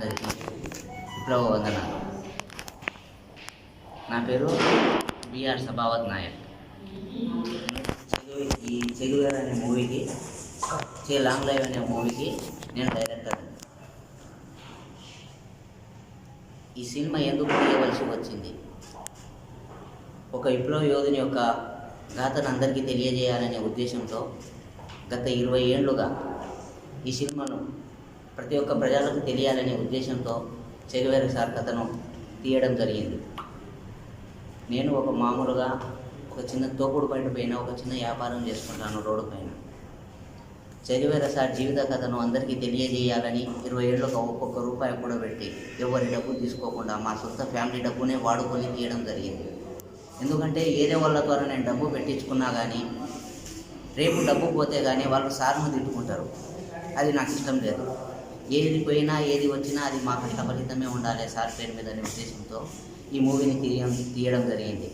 అందరికీ విప్లవ వందనాలు. నా పేరు బిఆర్ సభావత్ నాయక్. ఈ చెగువేర్ అనే మూవీకి చే లాంగ్ లైవ్ అనే మూవీకి నేను డైరెక్టర్ ఈ సినిమా ఎందుకు తీయవలసి వచ్చింది? ఒక విప్లవ యోధుని యొక్క గాథను అందరికీ తెలియజేయాలనే ఉద్దేశంతో గత ఇరవై ఏళ్ళుగా ఈ సినిమాను ప్రతి ఒక్క ప్రజలకు తెలియాలనే ఉద్దేశంతో చెగవేర సార్ కథను తీయడం జరిగింది. నేను ఒక మామూలుగా ఒక చిన్న తోపుడు బయట పైన ఒక చిన్న వ్యాపారం చేసుకుంటాను రోడ్డు పైన. చెగవేర సార్ జీవిత కథను అందరికీ తెలియజేయాలని ఇరవై ఏళ్ళకు ఒక్కొక్క రూపాయి కూడా పెట్టి ఎవరి డబ్బు తీసుకోకుండా మా సొంత ఫ్యామిలీ డబ్బునే వాడుకొని తీయడం జరిగింది. ఎందుకంటే ఏదే వాళ్ళ ద్వారా నేను డబ్బు పెట్టించుకున్నా కానీ రేపు డబ్బు పోతే కానీ వాళ్ళు సార్ను తిట్టుకుంటారు. అది నాకు ఇష్టం లేదు. ఏది పోయినా ఏది వచ్చినా అది మా కష్ట ఫలితమే ఉండాలి సార్ పేరు మీద అనే ఉద్దేశంతో ఈ మూవీని తీయడం తీయడం జరిగింది.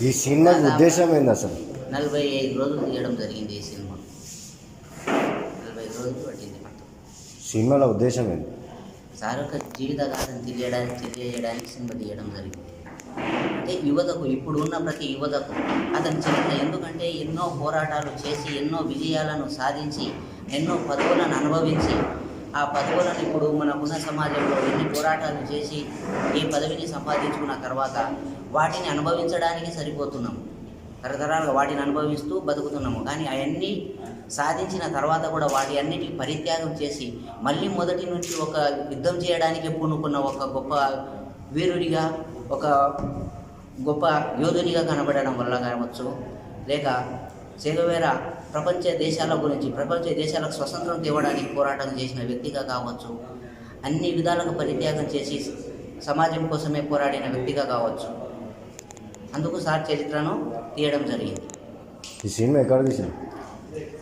ఈ సినిమా ఉద్దేశం ఏంది అసలు? నలభై ఐదు రోజులు తీయడం జరిగింది ఈ సినిమా. నలభై ఐదు రోజులు పట్టింది సినిమాలో ఉద్దేశం ఏంది? సార్ యొక్క జీవిత గాథను తెలియడానికి తెలియజేయడానికి సినిమా తీయడం జరిగింది. అంటే యువతకు ఇప్పుడు ఉన్న ప్రతి యువతకు అతని చరిత్ర. ఎందుకంటే ఎన్నో పోరాటాలు చేసి ఎన్నో విజయాలను సాధించి ఎన్నో పదవులను అనుభవించి ఆ పదవులను ఇప్పుడు మనకున్న సమాజంలో ఎన్ని పోరాటాలు చేసి ఈ పదవిని సంపాదించుకున్న తర్వాత వాటిని అనుభవించడానికి సరిపోతున్నాము తరతరాలుగా వాటిని అనుభవిస్తూ బతుకుతున్నాము. కానీ అవన్నీ సాధించిన తర్వాత కూడా వాటి అన్నిటికీ పరిత్యాగం చేసి మళ్ళీ మొదటి నుంచి ఒక యుద్ధం చేయడానికి పూనుకున్న ఒక గొప్ప వీరుడిగా ఒక గొప్ప యోధునిగా కనబడడం వల్ల కావచ్చు లేక చెగవేర ప్రపంచ దేశాల గురించి ప్రపంచ దేశాలకు స్వతంత్రం తేవడానికి పోరాటం చేసిన వ్యక్తిగా కావచ్చు అన్ని విధాలుగా పరిత్యాగం చేసి సమాజం కోసమే పోరాడిన వ్యక్తిగా కావచ్చు. అందుకు సార్ చరిత్రను తీయడం జరిగింది. ఈ సినిమా ఎక్కడ తీసింది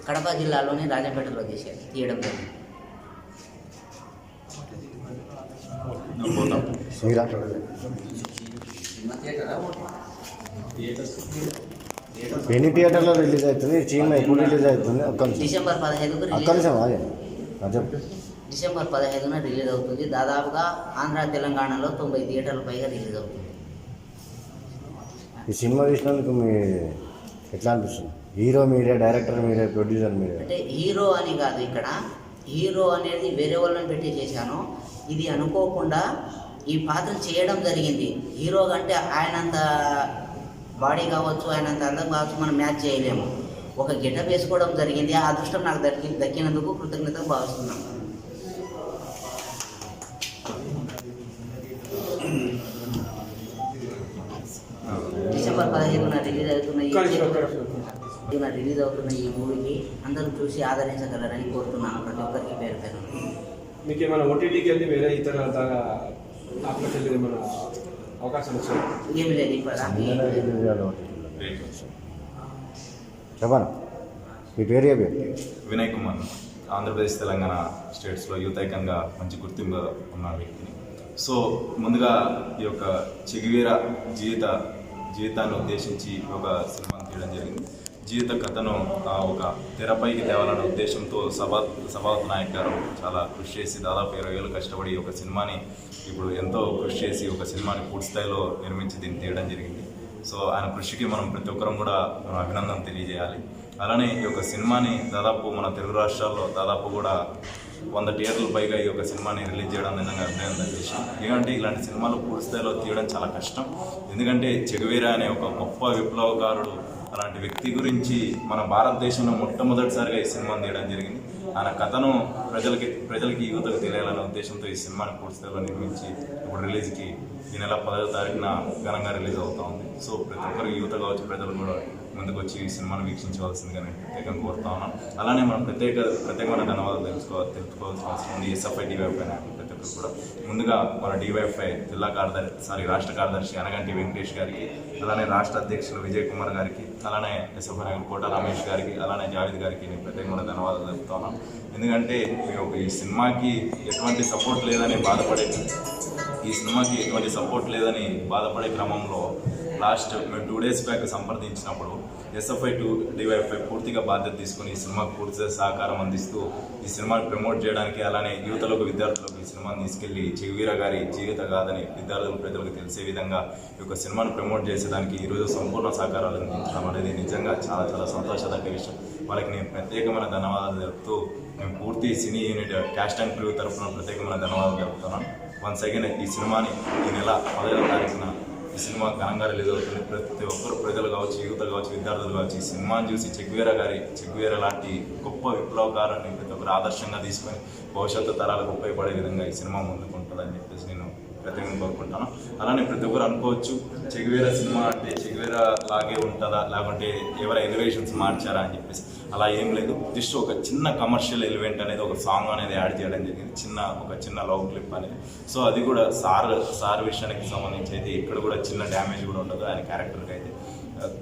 కడప జిల్లాలోని రాజంపేటలో తీసారు తీయడం జరిగింది. మీరా ఎన్ని థియేటర్లో రిలీజ్ అవుతుంది? సినిమా ఎప్పుడు రిలీజ్ అవుతుంది? ఒక్క డిసెంబర్ పదహైదుకు ఒక్క రిలీజ్ నిమిషం ఆగే అదే డిసెంబర్ పదహైదున రిలీజ్ అవుతుంది. దాదాపుగా ఆంధ్ర తెలంగాణలో తొంభై థియేటర్ల పైగా రిలీజ్ అవుతుంది. ఈ సినిమా తీసినందుకు మీ ఎట్లా అనిపిస్తుంది? హీరో మీరే డైరెక్టర్ మీరే ప్రొడ్యూసర్ మీరే? అంటే హీరో అని కాదు ఇక్కడ. హీరో అనేది వేరే వాళ్ళని పెట్టి చేశాను. ఇది అనుకోకుండా ఈ పాత్ర చేయడం జరిగింది. హీరో అంటే ఆయనంత బాడీ కావచ్చు ఆయనంత అందం కావచ్చు మనం మ్యాచ్ చేయలేము. ఒక గెటప్ వేసుకోవడం జరిగింది. ఆ అదృష్టం నాకు దక్కి దక్కినందుకు కృతజ్ఞత భావిస్తున్నాను. డిసెంబర్ పదహైదున రిలీజ్ అవుతున్న ఈ రిలీజ్ అవుతున్న ఈ మూవీకి అందరూ చూసి ఆదరించగలరని కోరుతున్నాను ప్రతి ఒక్కరికి పేరు పేరు. మీకు ఏమైనా ఓటీటీకి వెళ్ళి వేరే ఇతర అవకాశం వచ్చింది. ఏమి లేదు ఇప్పుడు చెప్పండి మీ పేరు వినయ్ కుమార్ ఆంధ్రప్రదేశ్ తెలంగాణ స్టేట్స్లో యూత్ ఐకన్గా మంచి గుర్తింపు ఉన్న వ్యక్తిని. సో ముందుగా ఈ యొక్క చెగివీర జీవిత జీవితాన్ని ఉద్దేశించి ఒక సినిమాను తీయడం జరిగింది. జీవిత కథను ఒక తెరపైకి తేవాలనే ఉద్దేశంతో సభా సభాత్ నాయక్ గారు చాలా కృషి చేసి దాదాపు ఇరవై ఏళ్ళు కష్టపడి ఒక సినిమాని ఇప్పుడు ఎంతో కృషి చేసి ఒక సినిమాని పూర్తి స్థాయిలో నిర్మించి దీన్ని తీయడం జరిగింది. సో ఆయన కృషికి మనం ప్రతి ఒక్కరం కూడా మనం అభినందన తెలియజేయాలి. అలానే ఈ యొక్క సినిమాని దాదాపు మన తెలుగు రాష్ట్రాల్లో దాదాపు కూడా వంద థియేటర్లు పైగా ఈ యొక్క సినిమాని రిలీజ్ చేయడం నిజంగా అభినందన విషయం ఎందుకంటే ఇలాంటి సినిమాలు పూర్తి స్థాయిలో తీయడం చాలా కష్టం. ఎందుకంటే చెగువీరా అనే ఒక గొప్ప విప్లవకారుడు అలాంటి వ్యక్తి గురించి మన భారతదేశంలో మొట్టమొదటిసారిగా ఈ సినిమాని తీయడం జరిగింది. ఆయన కథను ప్రజలకి ప్రజలకి యువతకు తెలియాలనే ఉద్దేశంతో ఈ సినిమాని పూర్తి నిర్మించి ఇప్పుడు రిలీజ్కి ఈ నెల పదవ తారీఖున ఘనంగా రిలీజ్ అవుతా ఉంది. సో ప్రతి ఒక్కరు యువత కావచ్చు ప్రజలు కూడా ముందుకు వచ్చి ఈ సినిమాను వీక్షించవలసిందిగా నేను ప్రత్యేకంగా కోరుతా ఉన్నాను. అలానే మనం ప్రత్యేక ప్రత్యేకమైన ధన్యవాదాలు తెలుసుకో తెలుసుకోవాల్సిన అవసరం ఉంది. ఎస్ఎఫ్ఐ డివైఎఫ్ఐ ప్రతి ఒక్కరు కూడా. ముందుగా మన డివైఎఫ్ఐ జిల్లా కార్యదర్శి సారీ రాష్ట్ర కార్యదర్శి అనగంటి వెంకటేష్ గారికి అలానే రాష్ట్ర అధ్యక్షులు విజయ్ కుమార్ గారికి అలానే ఎస్ఎఫ్ఐ నాయకులు కోట రమేష్ గారికి అలానే జావేద్ గారికి నేను ప్రత్యేకమైన ధన్యవాదాలు తెలుపుతా ఎందుకంటే మీరు ఈ సినిమాకి ఎటువంటి సపోర్ట్ లేదని బాధపడే ఈ సినిమాకి ఎటువంటి సపోర్ట్ లేదని బాధపడే క్రమంలో లాస్ట్ మేము టూ డేస్ బ్యాక్ సంప్రదించినప్పుడు ఎస్ఎఫ్ఐ టూ డివైఎఫ్ఐ పూర్తిగా బాధ్యత తీసుకుని ఈ సినిమాకు పూర్తిగా సహకారం అందిస్తూ ఈ సినిమాని ప్రమోట్ చేయడానికి అలానే యువతలకు విద్యార్థులకు ఈ సినిమాని తీసుకెళ్ళి చెవీర గారి జీవిత కాదని విద్యార్థులు ప్రజలకు తెలిసే విధంగా ఈ యొక్క సినిమాను ప్రమోట్ చేసేదానికి ఈరోజు సంపూర్ణ సహకారాలు అందించడం అనేది నిజంగా చాలా చాలా సంతోషదగ్గ విషయం. వాళ్ళకి నేను ప్రత్యేకమైన ధన్యవాదాలు చెప్తూ మేము పూర్తి cine unit cast and crew తరఫున ప్రత్యేకమైన ధన్యవాదాలు చెప్తున్నాను వన్స్ అగైన్ ఈ సినిమాని ఈ నెల పదహైదవ తారీఖున ఈ సినిమా ఘనంగా రిలీజ్ అవుతుంది. ప్రతి ఒక్కరు ప్రజలు కావచ్చు యువతలు కావచ్చు విద్యార్థులు కావచ్చు ఈ సినిమాని చూసి చెగ్వేర గారి చెగ్వేర లాంటి గొప్ప విప్లవకారాన్ని ప్రతి ఒక్కరు ఆదర్శంగా తీసుకొని భవిష్యత్తు తరాలకు ఉపయోగపడే విధంగా ఈ సినిమా ముందుకుంటుందని చెప్పేసి నేను ప్రత్యేకంగా కోరుకుంటాను. అలానే ప్రతి ఒక్కరు అనుకోవచ్చు చెగువేర సినిమా అంటే చెగువేర లాగే ఉంటుందా? లేకుంటే ఎవరైనా ఎలివేషన్స్ మార్చారా అని చెప్పేసి అలా ఏం లేదు. జస్ట్ ఒక చిన్న కమర్షియల్ ఎలిమెంట్ అనేది ఒక సాంగ్ అనేది యాడ్ చేయడం జరిగింది. చిన్న ఒక చిన్న లవ్ క్లిప్ అనేది. సో అది కూడా సార్ సార్ విషయానికి సంబంధించి అయితే ఇక్కడ కూడా చిన్న డ్యామేజ్ కూడా ఉండదు. ఆయన క్యారెక్టర్కి అయితే.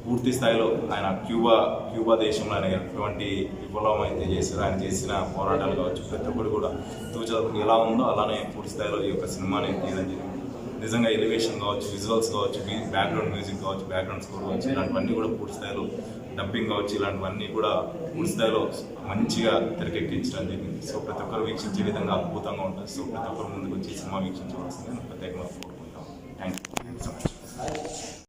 పూర్తి స్థాయిలో ఆయన క్యూబా క్యూబా దేశంలో ఆయన ఎటువంటి విప్లవం అయితే చేశారు ఆయన చేసిన పోరాటాలు కావచ్చు ప్రతి ఒక్కరు కూడా తూచ ఎలా ఉందో అలానే పూర్తి స్థాయిలో ఈ యొక్క సినిమాని తీయడం జరిగింది. నిజంగా ఎలివేషన్ కావచ్చు విజువల్స్ కావచ్చు బ్యాక్గ్రౌండ్ మ్యూజిక్ కావచ్చు బ్యాక్గ్రౌండ్ స్కోర్ కావచ్చు ఇలాంటివన్నీ కూడా పూర్తి స్థాయిలో డబ్బింగ్ కావచ్చు ఇలాంటివన్నీ కూడా పూర్తి స్థాయిలో మంచిగా తెరకెక్కించడం జరిగింది. సో ప్రతి ఒక్కరు వీక్షించే విధంగా అద్భుతంగా ఉంటుంది. సో ప్రతి ఒక్కరు ముందుకు వచ్చి సినిమా వీక్షించవలసింది ప్రత్యేకంగా కోరుకుంటాం థ్యాంక్ యూ సో మచ్